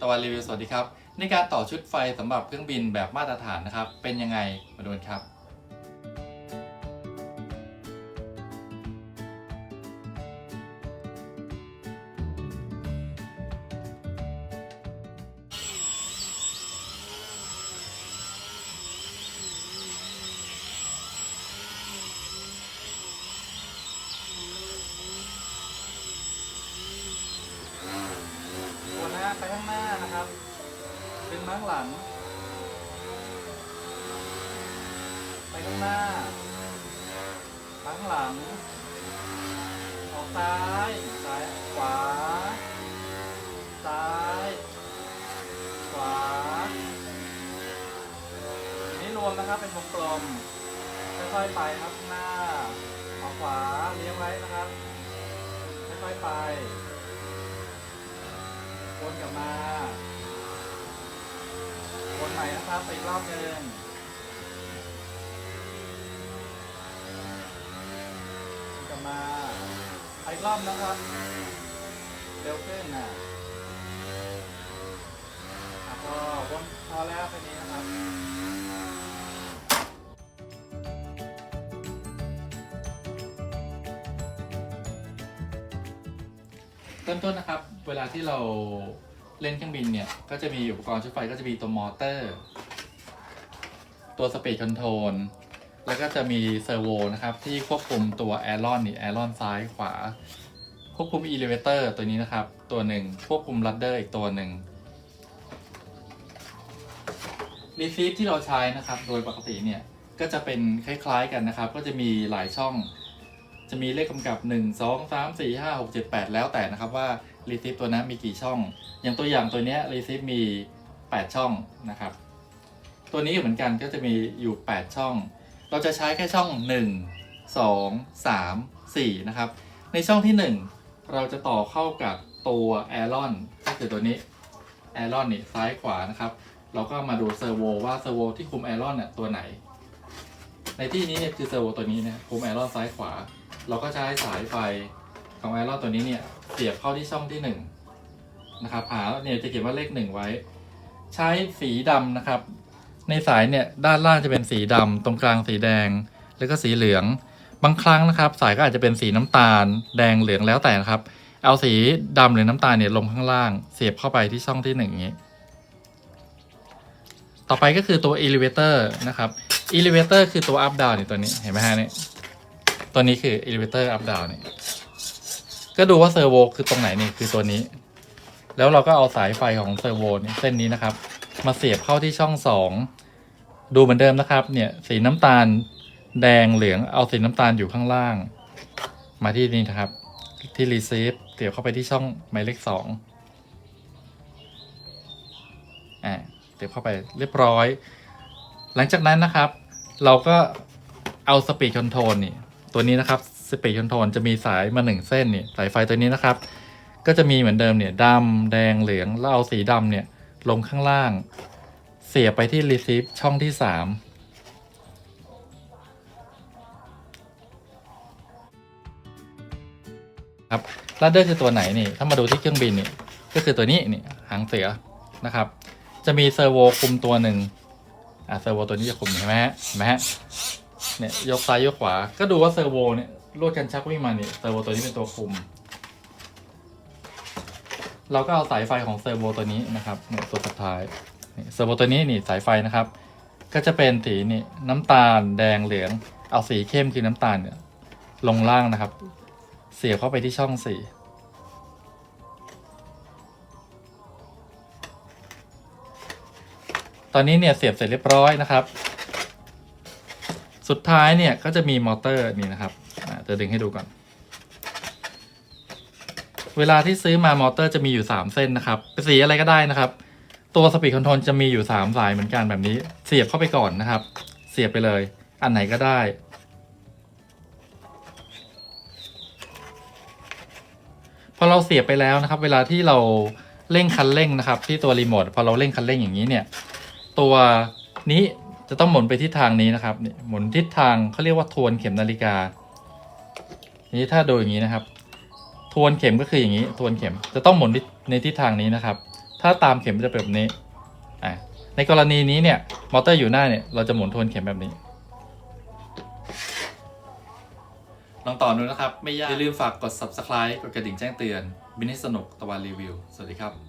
ตะวันรีวิวสวัสดีครับ ในการต่อชุดไฟสำหรับเครื่องบินแบบมาตรฐานนะครับ เป็นยังไงมาดูกันครับวนนะฮะไปข้างหน้า เป็นม้าข้างหลัง ไปข้างหน้าม้าข้างหลัง ออกซ้าย ซ้าย ขวา ซ้าย ขวาอันนี้รวมนะครับ เป็นวงกลม ค่อยๆไปครับข้างหน้า ออกขวา เลี้ยงไว้นะครับ ค่อยๆไปวนกลับมา หม่นะครับไปอีกรอบหนึ่งวนกลับมาไปอีกรอบนะครับ เร็วขึ้นนะอะพอวนพอแล้วแค่นี้นะครับเริ่มต้นนะครับ เวลาที่เรา เล่นเครื่องบินเนี่ยก็จะมีอุปกรณ์ชุดไฟก็จะมีตัวมอเตอร์ ตัวสปีดคอนโทรลแล้วก็จะมีเซอร์โวนะครับ ที่ควบคุมตัวแอรอนนี่แอรอนซ้ายขวา ควบคุมอีเลเวเตอร์ตัวนี้นะครับ ตัวหนึ่งควบคุมลัดเดอร์อีกตัวหนึ่งรีซีฟที่เราใช้นะครับ โดยปกติเนี่ย ก็จะเป็นคล้ายๆกันนะครับ ก็จะมีหลายช่อง จะมีเลขกำกับ 1 2 3 4 5 6 7 8 แล้วแต่นะครับว่ารีซิฟตัวนั้นมีกี่ช่อง อย่างตัวอย่างตัวนี้รีซิฟมี 8 ช่องนะครับ ตัวนี้เหมือนกันก็จะมีอยู่ 8 ช่อง เราจะใช้แค่ช่อง 1 2 3 4 นะครับ ในช่องที่ 1 เราจะต่อเข้ากับตัวแอรอนก็คือตัวนี้แอรอนนี่ซ้ายขวานะครับ เราก็มาดูเซอร์โวว่าเซอร์โวที่คุมแอรอนเนี่ยตัวไหน ในที่นี้เนี่ยคือเซอร์โวตัวนี้นะคุมแอรอนซ้ายขวา เราก็จะให้สายไฟของแอรอนตัวนี้เนี่ยเสียบเข้าที่ช่องที่1นงนะครับหาเนี่ยจะเขียนว่าเลข 1 ไว้ ใช้สีดำนะครับ ในสายเนี่ยด้านล่างจะเป็นสีดำตรงกลางสีแดง แล้วก็สีเหลือง บางครั้งนะครับ สายก็อาจจะเป็นสีน้ำตาล แดงเหลืองแล้วแต่นะครับ เอาสีดำหรือน้ำตาลเนี่ยลงข้างล่าง เสียบเข้าไปที่ช่องที่หนึ่งอย่างนี้ ต่อไปก็คือตัว elevator นะครับ elevator คือตัว up down นี่ตัวนี้เห็นไหมฮะเนี่ย ตัวนี้คือ elevator up down เนี่ยก็ดูว่าเซอร์โวคือตรงไหนนี่คือตัวนี้ แล้วเราก็เอาสายไฟของเซอร์โวเนี่ยเส้นนี้นะครับ มาเสียบเข้าที่ช่องสองดูเหมือนเดิมนะครับ เนี่ยสีน้ำตาลแดงเหลืองเอาสีน้ำตาลอยู่ข้างล่าง มาที่นี่นะครับ ที่ receive เสียบเข้าไปที่ช่องหมายเลขสองอ่าเสียบเข้าไปเรียบร้อย หลังจากนั้นนะครับ เราก็เอาสปีดคอนโทรลนี่ ตัวนี้นะครับสปีดคอนโทรลจะมีสายมาหนึ่งเส้นนี่สายไฟตัวนี้นะครับ ก็จะมีเหมือนเดิมเนี่ยดำแดงเหลืองแล้วเอาสีดำเนี่ยลงข้างล่าง เสียบไปที่ receive ช่องที่สามครับลัดเดอร์คือตัวไหนนี่ ถ้ามาดูที่เครื่องบินนี่ก็คือตัวนี้นี่หางเสือนะครับ จะมีเซอร์โวคุมตัวหนึ่งอ่าเซอร์โวตัวนี้จะคุมเห็นไหมฮะเห็นไหมฮะ เนี่ยยกซ้ายยกขวา ก็ดูว่าเซอร์โวเนี่ยลวดกันชักวิ่งมาเนี่ยเซอร์โวตัวนี้เป็นตัวคุม เราก็เอาสายไฟของเซอร์โวตัวนี้นะครับเนี่ยตัวสุดท้ายเซอร์โวตัวนี้นี่สายไฟนะครับ ก็จะเป็นสีนี่น้ำตาลแดงเหลือง เอาสีเข้มคือน้ำตาลเนี่ยลงล่างนะครับ เสียบเข้าไปที่ช่องสี่ตอนนี้เนี่ยเสียบเสร็จเรียบร้อยนะครับ สุดท้ายเนี่ยก็จะมีมอเตอร์นี่นะครับจะดึงให้ดูก่อน เวลาที่ซื้อมามอเตอร์จะมีอยู่ 3 เส้นนะครับเป็นสีอะไรก็ได้นะครับ ตัวสปีดคอนโทรลจะมีอยู่ 3 สายเหมือนกันแบบนี้ เสียบเข้าไปก่อนนะครับ เสียบไปเลย อันไหนก็ได้ พอเราเสียบไปแล้วนะครับ เวลาที่เราเร่งคันเร่งนะครับ ที่ตัวรีโมทพอเราเร่งคันเร่งอย่างนี้เนี่ย ตัวนี้ จะต้องหมุนไปทิศทางนี้นะครับนี่หมุนทิศทางเขาเรียกว่าทวนเข็มนาฬิกา นี้ถ้าดูอย่างนี้นะครับ ทวนเข็มก็คืออย่างนี้ ทวนเข็มจะต้องหมุนในทิศทางนี้นะครับ ถ้าตามเข็มจะเป็นแบบนี้อะในกรณีนี้เนี่ยมอเตอร์อยู่หน้าเนี่ยเราจะหมุนทวนเข็มแบบนี้ลองต่อดูนะครับ ไม่ยาก อย่าลืมฝากกด subscribe กดกระดิ่งแจ้งเตือน บินให้สนุกตะวันรีวิว สวัสดีครับ